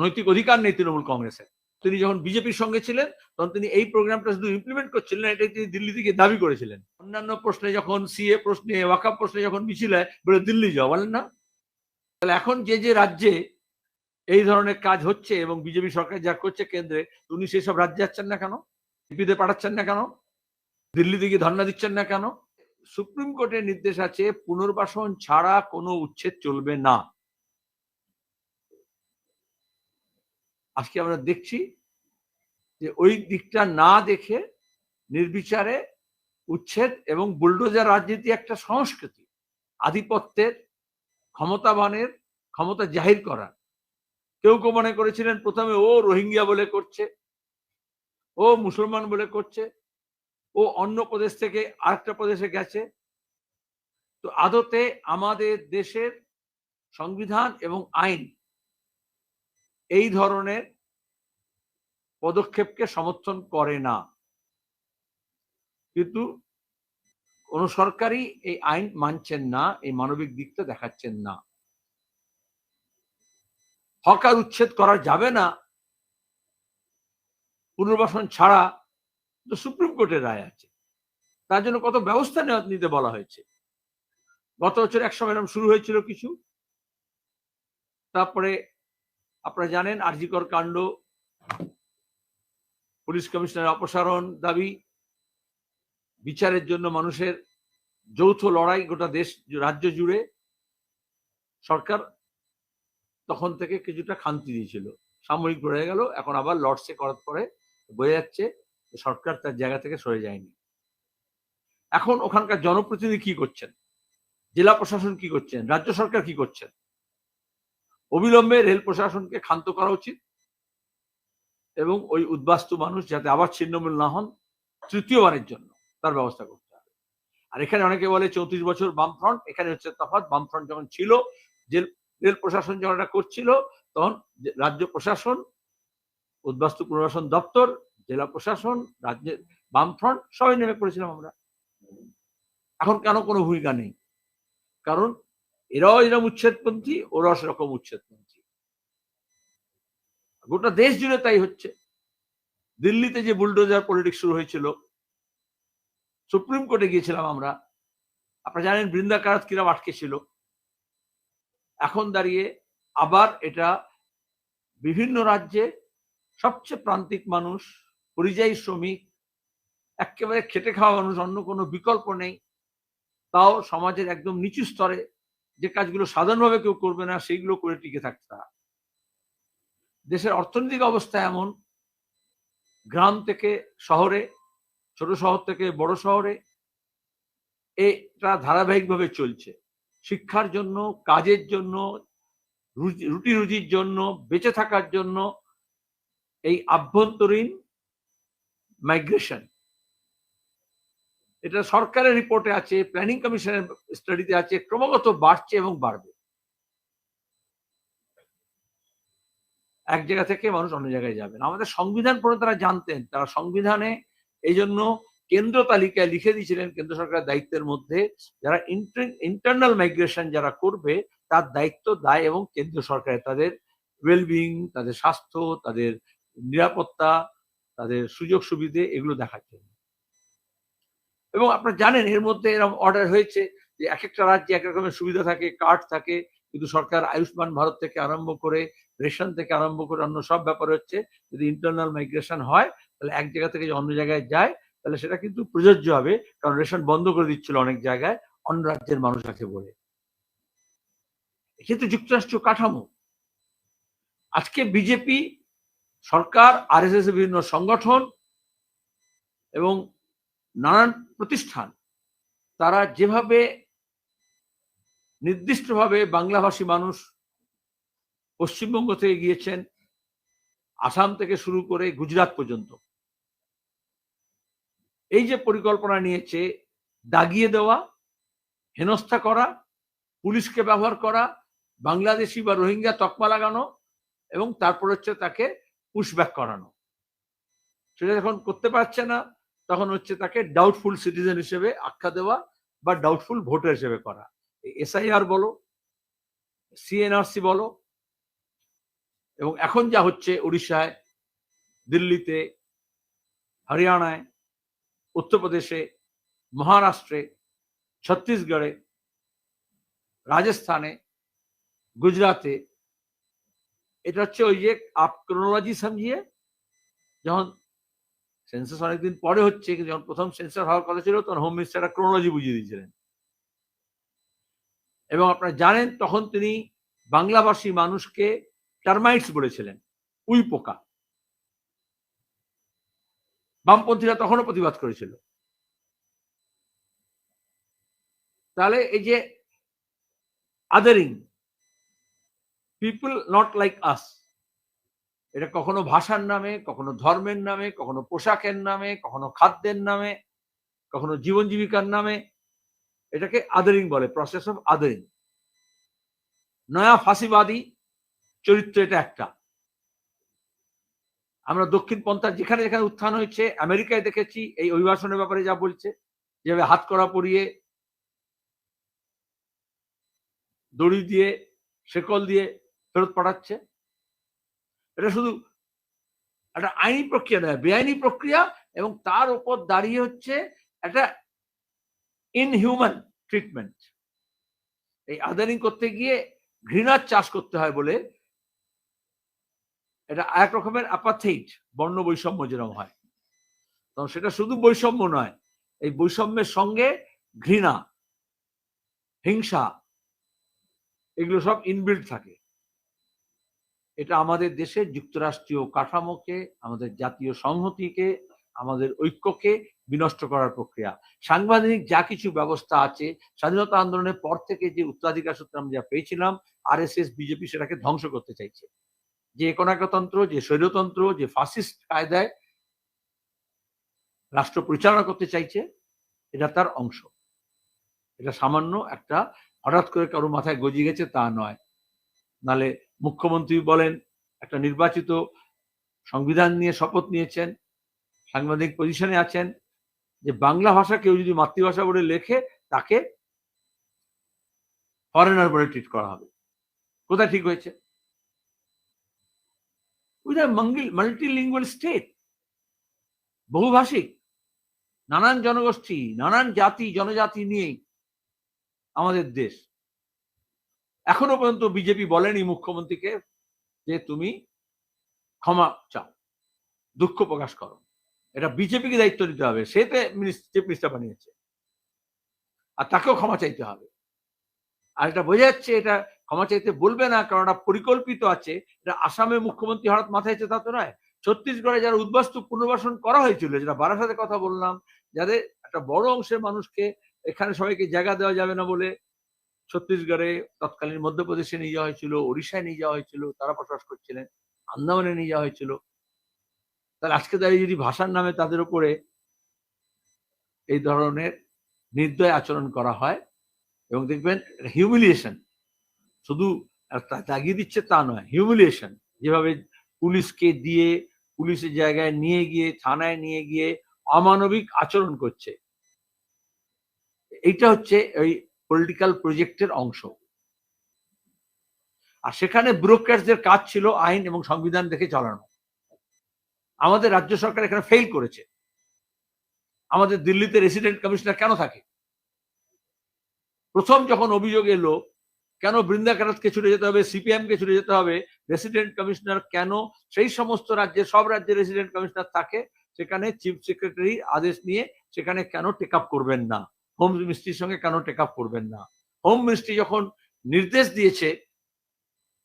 নৈতিক অধিকার নেই তৃণমূল কংগ্রেসের। তিনি যখন বিজেপির সঙ্গে ছিলেন, তখন তিনি এই প্রোগ্রামটা শুধু ইমপ্লিমেন্ট করছিলেন, এটাই তিনি দিল্লি থেকে দাবি করেছিলেন। অন্যান্য প্রশ্নে যখন, সিএ প্রশ্নে ওয়াকাপ প্রশ্নে যখন মিছিল হয়, বলে দিল্লি যাওয়া বলেন না? তাহলে এখন যে যে রাজ্যে এই ধরনের কাজ হচ্ছে এবং বিজেপি সরকার যা করছে কেন্দ্রে, উনি সেই সব রাজ্যে যাচ্ছেন না কেন? এপিতে পাঠাচ্ছেন না কেন? দিল্লিতে গিয়ে ধর্ণা দিচ্ছেন না কেন? সুপ্রিম কোর্টের নির্দেশ আছে, পুনর্বাসন ছাড়া কোনো উচ্ছেদ চলবে না। আজকে আমরা দেখছি যে ওই দিকটা না দেখে নির্বিচারে উচ্ছেদ এবং বুলডোজার রাজনীতি একটা সংস্কৃতি, আধিপত্যের, ক্ষমতাবানের, ক্ষমতা জাহির করার। কেউ কেউ মনে করেছিলেন প্রথমে ও রোহিঙ্গিয়া বলে করছে, ও মুসলমান বলে করছে, ও অন্য প্রদেশ থেকে আরেকটা প্রদেশে গেছে। তো আদতে আমাদের দেশের সংবিধান এবং আইন এই ধরনের পদক্ষেপকে সমর্থন করে না। কিন্তু কোন সরকারই এই আইন মানছেন না, এই মানবিক দিকটা দেখাচ্ছেন না। হকার উচ্ছেদ করা যাবে না। পুনর্বাসন ছাড়া তো সুপ্রিম কোর্টের রায় আছে। তার জন্য কত ব্যবস্থা নিতে বলা হয়েছে। গত বছর এক সময় এরকম শুরু হয়েছিল কিছু। তারপরে আপনারা জানেন আরজিকর কাণ্ড, পুলিশ কমিশনার অপসারণ দাবি, বিচারের জন্য মানুষের যৌথ লড়াই গোটা দেশ রাজ্য জুড়ে। সরকার তখন থেকে কিছুটা খান্তি দিয়েছিল। সাময়িক রয়ে গেল, এখন আবার লর্ডসে করার পরে বোঝা যাচ্ছে সরকার তার জায়গা থেকে সরে যায়নি। এখন ওখানকার জনপ্রতিনিধি কি করছেন? জেলা প্রশাসন কি করছেন? রাজ্য সরকার কি করছেন? অবিলম্বে রেল প্রশাসনকে ক্ষান্ত করা উচিত এবং ওই উদ্বাস্তু মানুষ যাতে আবার ছিন্নমূল না হন তৃতীয়বারের জন্য তার ব্যবস্থা করতে হবে। আর এখানে অনেকে বলে চৌত্রিশ বছর বামফ্রন্ট, এখানে হচ্ছে তফাৎ, বামফ্রন্ট যখন ছিল, যে রেল প্রশাসন যখন এটা করছিল, তখন রাজ্য প্রশাসন, উদ্বাস্তু পুনর্বাসন দপ্তর, জেলা প্রশাসন, রাজ্যের বামফ্রন্ট সবাই নেমে পড়েছিলাম আমরা। এখন কেন কোনো ভূমিকা নেই? কারণ এরাও এরকম উচ্ছেদপন্থী, ওরাও সেরকম উচ্ছেদপন্থী। গোটা দেশ জুড়ে তাই হচ্ছে। দিল্লিতে যে বুলডোজার পলিটিক্স শুরু হয়েছিল, সুপ্রিম কোর্টে গিয়েছিলাম আমরা। আপনারা জানেন বৃন্দা কারাত কিরাম আটকে ছিল। এখন দাঁড়িয়ে আবার এটা বিভিন্ন রাজ্যে সবচেয়ে প্রান্তিক মানুষ, পরিযায়ী শ্রমিক, একেবারে খেটে খাওয়া মানুষ, অন্য কোনো বিকল্প নেই। তাও সমাজের একদম নিচু স্তরে যে কাজগুলো সাধারণভাবে কেউ করবে না, সেইগুলো করে টিকে থাকতে দেশের অর্থনৈতিক অবস্থা এমন, গ্রাম থেকে শহরে, ছোট শহর থেকে বড় শহরে, এটা ধারাবাহিকভাবে চলছে। শিক্ষার জন্য, কাজের জন্য রুটি রুজির জন্য, বেঁচে থাকার জন্য এই আভ্যন্তরীণ মাইগ্রেশন এটা সরকারের রিপোর্টে আছে প্ল্যানিং কমিশনের স্টাডিতে আছে, ক্রমাগত বাড়ছে এবং বাড়বে। এক জায়গা থেকে মানুষ অন্য জায়গায় যাবেন। আমাদের সংবিধান পড়ে তারা জানতেন, তারা সংবিধানে এই জন্য কেন্দ্র তালিকায় লিখে দিয়েছিলেন কেন্দ্র সরকারের দায়িত্বের মধ্যে, যারা ইন্টারনাল মাইগ্রেশন যারা করবে, তার দায়িত্ব দায় এবং কেন্দ্র সরকারের, তাদের ওয়েলবিং তাদের স্বাস্থ্য, তাদের নিরাপত্তা, তাদের সুযোগ সুবিধে এগুলো দেখার জন্য এবং আপনারা জানেন এর মধ্যে এরকম অর্ডার হয়েছে যে এক একটা রাজ্যে এক রকমের সুবিধা থাকে কার্ড থাকে, কিন্তু সরকার আয়ুষ্মান ভারত থেকে আরম্ভ করে, রেশন থেকে আরম্ভ করে অন্য সব ব্যাপার হচ্ছে, যদি ইন্টারনাল মাইগ্রেশন হয়, তাহলে এক জায়গা থেকে অন্য জায়গায় যায়, তাহলে সেটা কিন্তু প্রযোজ্য হবে, কারণ রেশন বন্ধ করে দিচ্ছিল অনেক জায়গায়, অন্য রাজ্যের মানুষ আছে বলে। কিন্তু যুক্তরাষ্ট্র কাঠামো। আজকে বিজেপি, সরকার, আর বিভিন্ন সংগঠন এবং নানান প্রতিষ্ঠান, তারা যেভাবে নির্দিষ্টভাবে বাংলাভাষী মানুষ পশ্চিমবঙ্গ থেকে গিয়েছেন, আসাম থেকে শুরু করে গুজরাট পর্যন্ত, এই যে পরিকল্পনা নিয়েছে, দাগিয়ে দেওয়া, হেনস্থা করা, পুলিশকে ব্যবহার করা, বাংলাদেশি বা রোহিঙ্গা তকমা লাগানো এবং তারপর হচ্ছে তাকে পুশব্যাক করানো। সেটা যখন করতে পারছে না। তখন হচ্ছে তাকে ডাউটফুল সিটিজেন হিসেবে আখ্যা দেওয়া বা ডাউটফুল ভোটার হিসেবে করা। এসআইআর বলো সিএনআরসি বলো, এবং এখন যা হচ্ছে উড়িষ্যায়, দিল্লিতে, হরিয়ানায়, উত্তরপ্রদেশে, মহারাষ্ট্রে, ছত্তিশগড়ে, রাজস্থানে, গুজরাতে। এটা হচ্ছে ওই যে আপ ক্রোনোলজি সমঝিয়ে যখন সেন্সাস অনেকদিন পরে হচ্ছে, কিন্তু যখন প্রথম সেন্সার হওয়ার কথা ছিল, তখন হোম মিনিস্টার ক্রোনোলজি বুঝিয়ে দিয়েছিলেন। এবং আপনারা জানেন, তখন তিনি বাংলাভাষী মানুষকে টার্মাইটস বলেছিলেন, উই পোকা। বামপন্থীরা তখনও প্রতিবাদ করেছিল। তাহলে এই যে othering people not like us এটা কখনো ভাষার নামে, কখনো ধর্মের নামে, কখনো পোশাকের নামে, কখনো খাদ্যের নামে, কখনো জীবন জীবিকার নামে, এটাকে আদারিং বলে প্রসেস অফ আদারিং নয়া ফাঁসিবাদী চরিত্র এটা একটা। আমরা দক্ষিণ পন্থার যেখানে যেখানে উত্থান হয়েছে, আমেরিকায় দেখেছি, এই অভিবাসনের ব্যাপারে যা বলছে, যেভাবে হাত করা পরিয়ে, দড়ি দিয়ে, শেকল দিয়ে ফেরত পাঠাচ্ছে। এটা শুধু একটা আইনি প্রক্রিয়া নয়, বেআইনি প্রক্রিয়া এবং তার উপর দাঁড়িয়ে হচ্ছে একটা ইনহিউম্যান ট্রিটমেন্ট এই আদারিং করতে গিয়ে ঘৃণার চাষ করতে হয় বলে এটা এক রকমের অ্যাপাথেইট বর্ণ বৈষম্য যেরকম হয়। তখন সেটা শুধু বৈষম্য নয়, এই বৈষম্যের সঙ্গে ঘৃণা, হিংসা, এগুলো সব ইনবিল্ড থাকে। এটা আমাদের দেশের যুক্তরাষ্ট্রীয় কাঠামোকে, আমাদের জাতীয় সংহতিকে, আমাদের ঐক্যকে বিনষ্ট করার প্রক্রিয়া। সাংবিধানিক যা কিছু ব্যবস্থা আছে, স্বাধীনতা আন্দোলনের পর থেকে যে উত্তরাধিকার সূত্রে আমরা যা পেয়েছিলাম আর এস এস বিজেপি সেটাকে ধ্বংস করতে চাইছে। যে একনায়কতন্ত্র, যে স্বৈরতন্ত্র, যে ফাসিস্ট কায়দায় রাষ্ট্র পরিচালনা করতে চাইছে, এটা তার অংশ। এটা সামান্য একটা হঠাৎ করে কারও মাথায় গজিয়ে গেছে তা নয়। নালে মুখ্যমন্ত্রী বলেন, একটা নির্বাচিত সংবিধান নিয়ে শপথ নিয়েছেন, সাংবাদিক পজিশনে আছেন, যে বাংলা ভাষা কেউ যদি মাতৃভাষা বলে লেখে, তাকে ফরেনার বলে ট্রিট করা হবে। কোথায় ঠিক হয়েছে? মাল্টিলিঙ্গুয়াল স্টেট বহুভাষিক, নানান জনগোষ্ঠী, নানান জাতি, জনজাতি নিয়েই আমাদের দেশ। এখনও পর্যন্ত বিজেপি বলেনি মুখ্যমন্ত্রীকে যে তুমি ক্ষমা চাও, দুঃখ প্রকাশ করো। এটা বিজেপিকে দায়িত্ব দিতে হবে। সে তো চিফ মিনিস্টার বানিয়েছে। আর তাকেও ক্ষমা চাইতে হবে। আর এটা বোঝা যাচ্ছে এটা ক্ষমা চাইতে বলবে না, কারণ এটা পরিকল্পিত আছে। এটা আসামে মুখ্যমন্ত্রী হঠাৎ মাথায় তা তো নয়। ছত্তিশগড়ে যারা উদ্বাস্তু পুনর্বাসন করা হয়েছিল, যেটা বারাসাতে কথা বললাম, যাদের একটা বড় অংশের মানুষকে এখানে সবাইকে জায়গা দেওয়া যাবে না বলে ছত্তিশগড়ে তৎকালীন মধ্যপ্রদেশে নিয়ে যাওয়া হয়েছিল, ওড়িশায় নিয়ে যাওয়া হয়েছিল, তারা বসবাস করছিলেন, আন্দামানে নিয়ে যাওয়া হয়েছিল। তাহলে আজকে দাঁড়িয়ে যদি ভাষার নামে তাদের উপরে এই ধরনের নির্দয় আচরণ করা হয় এবং দেখবেন হিউমিলিয়েশন শুধু তাগিয়ে দিচ্ছে তা নয় হিউমিলিয়েশন যেভাবে পুলিশকে দিয়ে পুলিশের জায়গায় নিয়ে গিয়ে, থানায় নিয়ে গিয়ে অমানবিক আচরণ করছে। এইটা হচ্ছে ওই পলিটিক্যাল প্রজেক্টের অংশ। আর সেখানে ব্যুরোক্র্যাটসদের কাজ ছিল আইন এবং সংবিধান দেখে চালানো। আমাদের রাজ্য সরকার এখানে ফেল করেছে। আমাদের দিল্লিতে রেসিডেন্ট কমিশনার কেন থাকে? প্রথম যখন অভিযোগ এলো, কেন বৃন্দা কারাতকে ছুটে যেতে হবে সিপিএম কে ছুটে যেতে হবে রেসিডেন্ট কমিশনার কেন সেই সমস্ত রাজ্যে সব রাজ্যে রেসিডেন্ট কমিশনার থাকে, সেখানে চিফ সেক্রেটারি আদেশ নিয়ে সেখানে কেন টেক আপ করবেন না? হোম মিনিস্ট্রির সঙ্গে কেন টেক আপ করবেন না? হোম মিনিস্ট্রি যখন নির্দেশ দিয়েছে,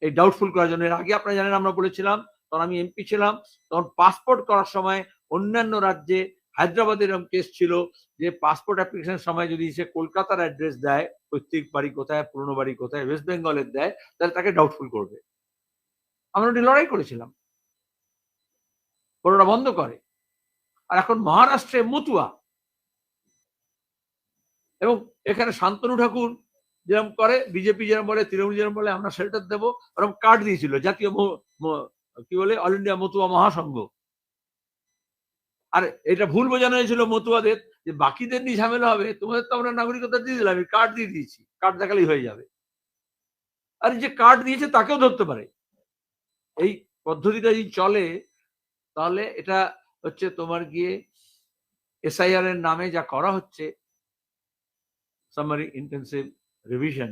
এই ডাউটফুল করার জন্য, এর আগে আপনারা জানেন আমরা বলেছিলাম, তখন আমি এমপি ছিলাম, তখন পাসপোর্ট করার সময় অন্যান্য রাজ্যে হায়দ্রাবাদের এরকম কেস ছিল যে পাসপোর্ট অ্যাপ্লিকেশনের সময় যদি সে কলকাতার অ্যাড্রেস দেয়, পৈতৃক বাড়ি কোথায়, পুরনো বাড়ি কোথায় ওয়েস্ট বেঙ্গলের দেয়, তাহলে তাকে ডাউটফুল করবে। আমরা ওটি লড়াই করেছিলাম। বন্ধ করে। আর এখন মহারাষ্ট্রে মতুয়া। এবং এখানে শান্তনু ঠাকুর যেরকম করে বিজেপি যেরকম বলে, তৃণমূল যেরকম বলে, আমরা শেল্টার দেবো ওরকম কার্ড দিয়েছিল, জাতীয় কি বলে অল ইন্ডিয়া মতুয়া মহাসংঘ। আর এটা ভুল বোঝানো হয়েছিল মতুয়াদের, যে বাকিদের নিয়ে ঝামেলা হবে, তোমাদের তো আমরা নাগরিকতা দিয়ে দিলাম কার্ড দিয়ে দিয়েছি কার্ড দেখালেই হয়ে যাবে। আর যে কার্ড দিয়েছে, তাকেও ধরতে পারে। এই পদ্ধতিটা যদি চলে, তাহলে এটা হচ্ছে তোমার গিয়ে এসআইআর এর নামে যা করা হচ্ছে সামারি ইন্টেন্সিভ রিভিশন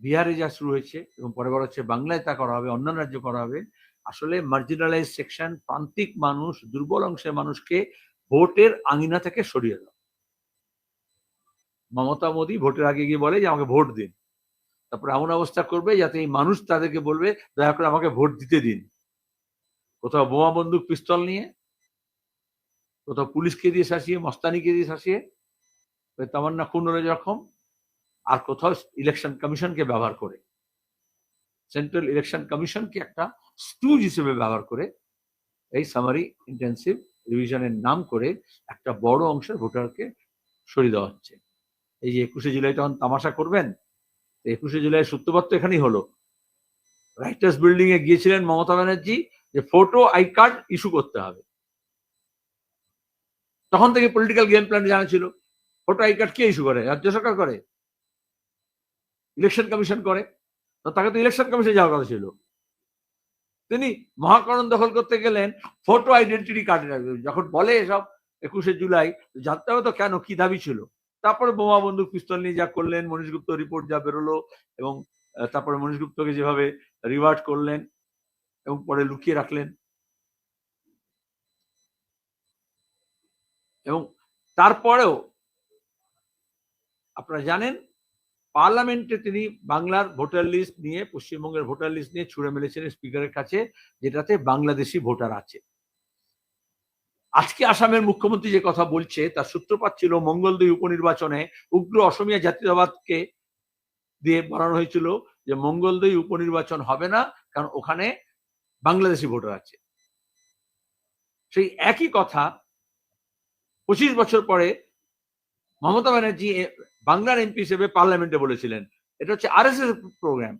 বিহারে যা শুরু হয়েছে এবং পরে বড় হচ্ছে বাংলায় তা করা হবে, অন্যান্য রাজ্য করা হবে, আসলে মার্জিনালাইজ সেকশন প্রান্তিক মানুষ, দুর্বল অংশের মানুষকে ভোটের আঙিনা থেকে সরিয়ে দাও। মমতা মোদী ভোটের আগে গিয়ে বলে যে, আমাকে ভোট দিন। তারপরে এমন অবস্থা করবে যাতে এই মানুষ তাদেরকে বলবে, দয়া করে আমাকে ভোট দিতে দিন। কোথাও বোমা বন্দুক, পিস্তল নিয়ে, কোথাও পুলিশকে দিয়ে শাসিয়ে, মস্তানিকে দিয়ে শাসিয়ে তামান্না খুনের রকম আর কোথাও ইলেকশন কমিশনকে ব্যবহার করে। সেন্ট্রাল ইলেকশন কমিশনকে একটা স্টুজ হিসেবে ব্যবহার করে এই সামারি ইন্টেন্সিভ রিভিশনের নাম করে একটা বড় অংশের ভোটারকে সরিয়ে দেওয়া হচ্ছে। এই যে একুশে জুলাই তখন তামাশা করবেন একুশে জুলাই সূত্রপাত এখানেই হলো। রাইটার্স বিল্ডিং এ গিয়েছিলেন মমতা ব্যানার্জি যে ফটো আই কার্ড ইস্যু করতে হবে। তখন থেকে পলিটিক্যাল গেম প্ল্যান জানা ছিল। ফটো আই কার্ড কে ইস্যু করে? রাজ্য সরকার করে? ইলেকশন কমিশন করে? তো তাকে তো ইলেকশন কমিশনে যাওয়ার কথা ছিল। তিনি মহাকরণ দখল করতে গেলেন ফটো আইডেন্টিটি কার্ড যখন বলে এসব, একুশে জুলাই জানতে হবে তো কেন, কি দাবি ছিল? তারপরে বোমা বন্দুক পিস্তল নিয়ে যা করলেন, মনীষ গুপ্ত রিপোর্ট যা বেরোলো, এবং তারপরে মনীষ গুপ্তকে যেভাবে রিভার্ট করলেন, এবং পরে লুকিয়ে রাখলেন। এবং তারপরেও আপনারা জানেন, পার্লামেন্টে তিনি বাংলার ভোটার লিস্ট নিয়ে, পশ্চিমবঙ্গের ভোটার লিস্ট নিয়ে ছুড়ে মেলেছিলেন স্পিকারের কাছে, যেটাতে বাংলাদেশি ভোটার আছে। আজকে আসামের মুখ্যমন্ত্রী যে কথা বলছে, তার সূত্রপাত ছিল মঙ্গলদৈ উপনির্বাচনে উগ্র অসমিয়া জাতীয়তাবাদকে দিয়ে বানানো হয়েছিল যে মঙ্গলদৈ উপনির্বাচন হবে না, কারণ ওখানে বাংলাদেশি ভোটার আছে। সেই একই কথা পঁচিশ বছর পরে মমতা ব্যানার্জি বাংলার এমপি হিসেবে পার্লামেন্টে বলেছিলেন। এটা হচ্ছে R S S program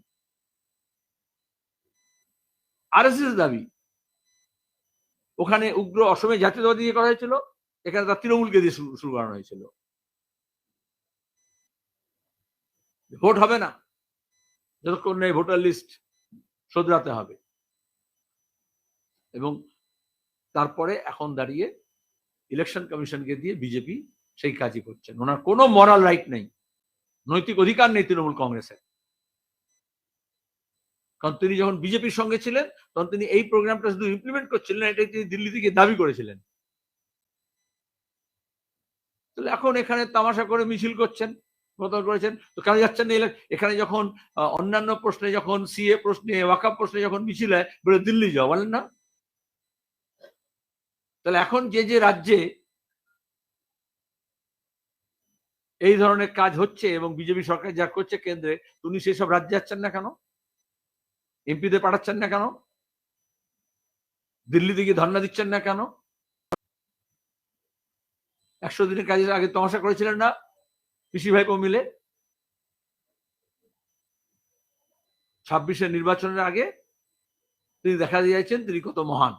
R S S দাবি। ওখানে উগ্র অসমে জাতীয়তাবাদী দিয়ে করা হয়েছিল, এখানে তার তৃণমূলকে দিয়ে শুরু করানো হয়েছিল। ভোট হবে না। যতক্ষণ এই ভোটার লিস্ট শোধরাতে হবে। এবং তারপরে এখন দাঁড়িয়ে ইলেকশন কমিশনকে দিয়ে বিজেপি সেই কাজই করছেন। ওনার কোনো মরাল রাইট নেই। নৈতিক অধিকার নেই তৃণমূল কংগ্রেসের। কারণ তিনি যখন বিজেপির সঙ্গে ছিলেন, তখন তিনি এই প্রোগ্রামটা শুধু ইমপ্লিমেন্ট করছিলেন এটা তিনি দিল্লি থেকে দাবি করেছিলেন। তাহলে এখন এখানে তামাশা করে মিছিল করছেন গতকাল করেছেন। তো কেন যাচ্ছেন না এখানে যখন অন্যান্য প্রশ্নে যখন, সিএ প্রশ্নে ওয়াকাপ প্রশ্নে যখন মিছিল হয়, বলে দিল্লি যাও বলেন না? তাহলে এখন যে যে রাজ্যে এই ধরনের কাজ হচ্ছে এবং বিজেপি সরকার যা করছে কেন্দ্রে উনি সেই সব রাজ্যে যাচ্ছেন না কেন? এমপিদের পাঠাচ্ছেন না কেন? দিল্লি থেকে ধর্ণা দিচ্ছেন না কেন? একশো দিনের কাজের আগে তমাশা করেছিলেন না পিসি ভাইপো মিলে? ছাব্বিশের নির্বাচনের আগে তিনি দেখা দিয়েছেন তিনি কত মহান।